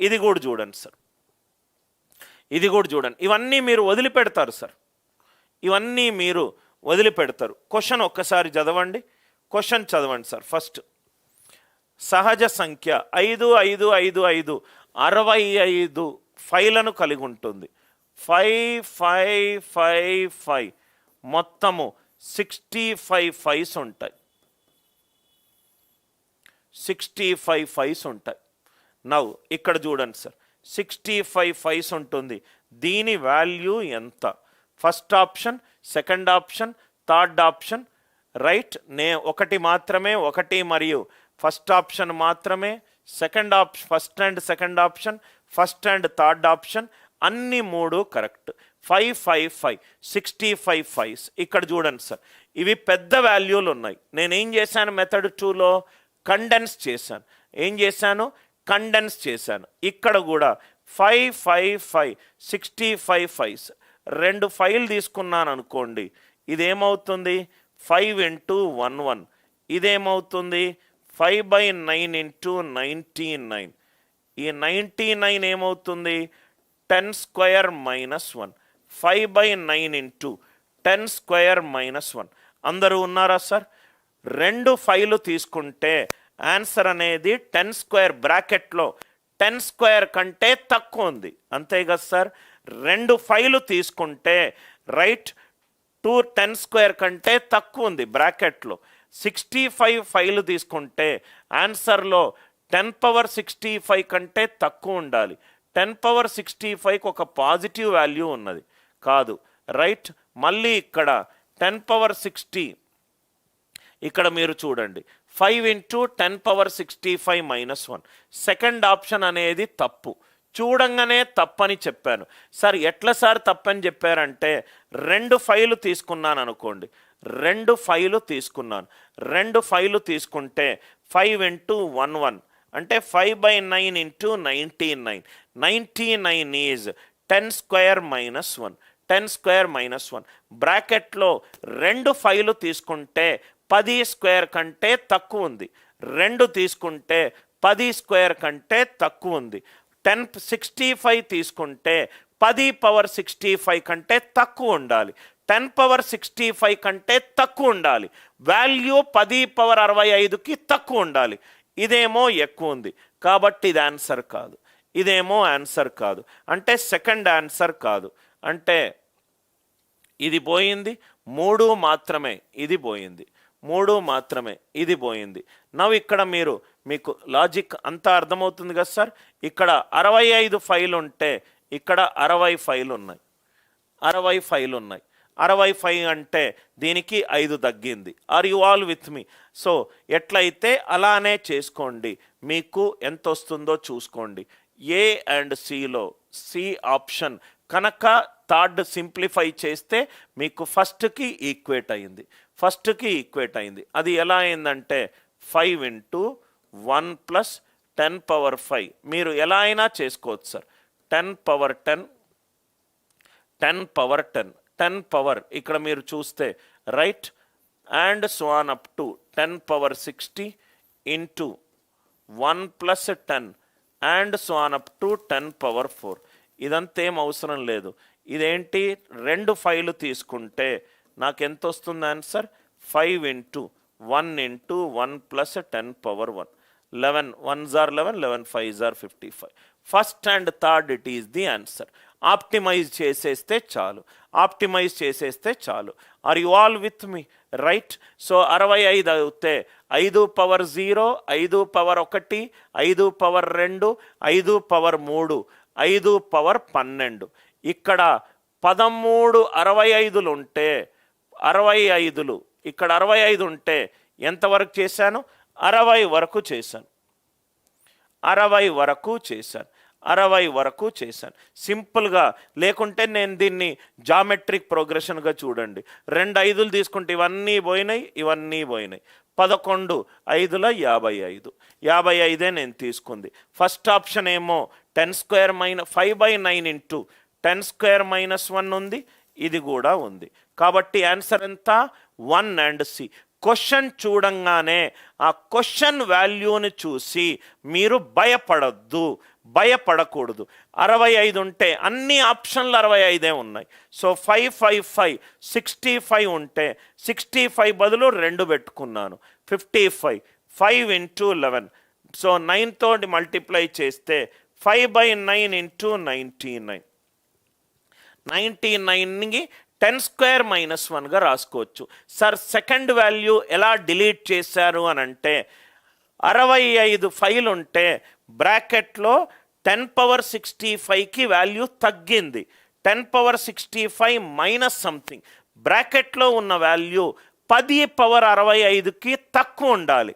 ఇది కూడా చూడండి సార్. ఇది కూడా చూడండి. ఇవన్నీ మీరు వదిలిపెడతారు సార్. ఇవన్నీ మీరు వదిలిపెడతారు. క్వశ్చన్ ఒక్కసారి చదవండి. క్వశ్చన్ చదవండి సార్. ఫస్ట్ సహజ సంఖ్య ఐదు ఐదు ఐదు ఐదు అరవై ఐదు ఫైలను కలిగి ఉంటుంది. Five five five five. మొత్తము సిక్స్టీ ఫైవ్ ఫైవ్స్ ఉంటాయి. సిక్స్టీ ఫైవ్ ఫైవ్స్ ఉంటాయి. నవ్ ఇక్కడ చూడండి సార్. సిక్స్టీ ఫైవ్ ఫైవ్స్ ఉంటుంది. దీని వాల్యూ ఎంత? First option second option third option right? నే ఒకటి మాత్రమే ఒకటి మరియు. ఫస్ట్ ఆప్షన్ మాత్రమే second option first and second option first and third option అన్ని మూడు correct. Five five five sixty five fives. ఇక్కడ చూడండి సార్ ఇవి పెద్ద వాల్యూలు ఉన్నాయి. నేనేం చేశాను మెథడ్ టూలో? కండెన్స్ చేశాను. ఏం చేశాను? కండెన్స్ చేశాను. ఇక్కడ కూడా five five five sixty five fives రెండు ఫైల్ తీసుకున్నాను అనుకోండి ఇదేమవుతుంది? Five into one one ఇదేమవుతుంది? Five by nine into ninety nine ఈ నైంటీ నైన్ ఏమవుతుంది? Ten square minus one five by nine into ten square minus one అందరూ ఉన్నారా sir రెండు file తీసుకుంటే ఆన్సర్ అనేది టెన్ స్క్వేర్ బ్రాకెట్లో టెన్ స్క్వేర్ కంటే తక్కువ ఉంది. అంతే కదా సార్? రెండు ఫైలు తీసుకుంటే రైట్ టూ టెన్ స్క్వేర్ కంటే తక్కువ ఉంది బ్రాకెట్లో. సిక్స్టీ ఫైవ్ ఫైలు తీసుకుంటే ఆన్సర్లో టెన్ పవర్ సిక్స్టీ ఫైవ్ కంటే తక్కువ ఉండాలి. టెన్ పవర్ సిక్స్టీ ఫైవ్కి ఒక పాజిటివ్ వాల్యూ ఉన్నది. కాదు. రైట్ మళ్ళీ ఇక్కడ టెన్ పవర్ సిక్స్టీ ఇక్కడ మీరు చూడండి. Five into ten power sixty five minus one second option అనేది తప్పు. చూడంగానే తప్పని చెప్పాను. సార్ ఎట్లా సార్ తప్పని చెప్పారంటే రెండు ఫైలు తీసుకున్నాను అనుకోండి. రెండు ఫైలు తీసుకున్నాను. రెండు ఫైలు తీసుకుంటే ఫైవ్ ఇంటూ వన్ వన్ అంటే five by nine into ninety nine ninety nine is ten square minus one ten square minus one బ్రాకెట్లో రెండు ఫైలు తీసుకుంటే పది స్క్వేర్ కంటే తక్కువ ఉంది. రెండు తీసుకుంటే పది స్క్వేర్ కంటే తక్కువ ఉంది. టెన్ సిక్స్టీ ఫైవ్ తీసుకుంటే పది పవర్ సిక్స్టీ ఫైవ్ కంటే తక్కువ ఉండాలి. టెన్ పవర్ సిక్స్టీ ఫైవ్ కంటే తక్కువ ఉండాలి. వాల్యూ పది పవర్ అరవై ఐదుకి తక్కువ ఉండాలి. ఇదేమో ఎక్కువ ఉంది. కాబట్టి ఇది ఆన్సర్ కాదు. ఇదేమో ఆన్సర్ కాదు. అంటే సెకండ్ ఆన్సర్ కాదు. అంటే ఇది పోయింది. మూడు మాత్రమే. ఇది పోయింది. మూడు మాత్రమే. ఇది పోయింది. నవ్వు ఇక్కడ మీరు మీకు లాజిక్ అంతా అర్థమవుతుంది కదా సార్? ఇక్కడ అరవై ఐదు ఫైల్ ఉంటే ఇక్కడ అరవై ఫైల్ ఉన్నాయి అరవై ఫైల్ ఉన్నాయి అరవై ఫైవ్ అంటే దీనికి ఐదు తగ్గింది. Are you all with me so ఎట్లయితే అలానే చేసుకోండి. మీకు ఎంత వస్తుందో చూసుకోండి ఏ అండ్ సిలో సి ఆప్షన్ కనుక థర్డ్ సింప్లిఫై చేస్తే మీకు ఫస్ట్కి ఈక్వేట్ అయింది. ఫస్ట్కి ఈక్వేట్ అయింది. అది ఎలా అయిందంటే five into one plus ten power five. మీరు ఎలా అయినా చేసుకోవచ్చు sir. Ten power ten ten power ten ten power ఇక్కడ మీరు చూస్తే right and so on up to ten power sixty into one plus ten and so on up to ten power four. ఇదంతా ఏం అవసరం లేదు. ఇదేంటి? రెండు ఫైలు తీసుకుంటే నాకు ఎంత వస్తుంది answer? Five into one into one plus ten power one. Eleven one jar eleven eleven five jar fifty five. First and third it is the answer. Optimize చేసేస్తే చాలు. ఆప్టిమైజ్ చేసేస్తే చాలు. Are you all with me? Right. So అరవై ఐదు అవుతే ఐదు power zero ఐదు power ఒకటి ఐదు పవర్ రెండు ఐదు పవర్ మూడు ఐదు పవర్ పన్నెండు. ఇక్కడ పదమూడు అరవై ఐదులు ఉంటే అరవై ఐదులు ఇక్కడ అరవై ఐదు ఉంటే ఎంతవరకు చేశాను? అరవై వరకు చేశాను. అరవై వరకు చేశాను. అరవై వరకు చేశాను. సింపుల్గా లేకుంటే నేను దీన్ని జామెట్రిక్ ప్రోగ్రెషన్గా చూడండి. రెండు ఐదులు తీసుకుంటే ఇవన్నీ పోయినాయి ఇవన్నీ పోయినాయి. పదకొండు ఐదుల యాభై ఐదు. యాభై ఐదే నేను తీసుకుంది. ఫస్ట్ ఆప్షన్ ఏమో ten square minus five by nine into ten square minus one ఉంది ఇది కూడా ఉంది. కాబట్టి ఆన్సర్ ఎంత? One and C. క్వశ్చన్ చూడంగానే ఆ క్వశ్చన్ వాల్యూని చూసి మీరు భయపడద్దు భయపడకూడదు. అరవై ఐదు ఉంటే అన్ని ఆప్షన్లు అరవై ఐదే ఉన్నాయి. So five five five sixty five ఉంటే సిక్స్టీ ఫైవ్ బదులు రెండు పెట్టుకున్నాను. Fifty five five into eleven. So nine తోటి మల్టిప్లై చేస్తే five by nine into ninety nine. Ninety నైన్కి టెన్ స్క్వేర్ మైనస్ వన్గా రాసుకోవచ్చు. సార్ సెకండ్ వాల్యూ ఎలా డిలీట్ చేశారు అని అంటే అరవై ఐదు ఫైల్ ఉంటే బ్రాకెట్లో టెన్ పవర్ సిక్స్టీ ఫైవ్కి వాల్యూ తగ్గింది. Ten power sixty five minus something. బ్రాకెట్లో ఉన్న వాల్యూ పది పవర్ అరవై ఐదుకి తక్కువ ఉండాలి.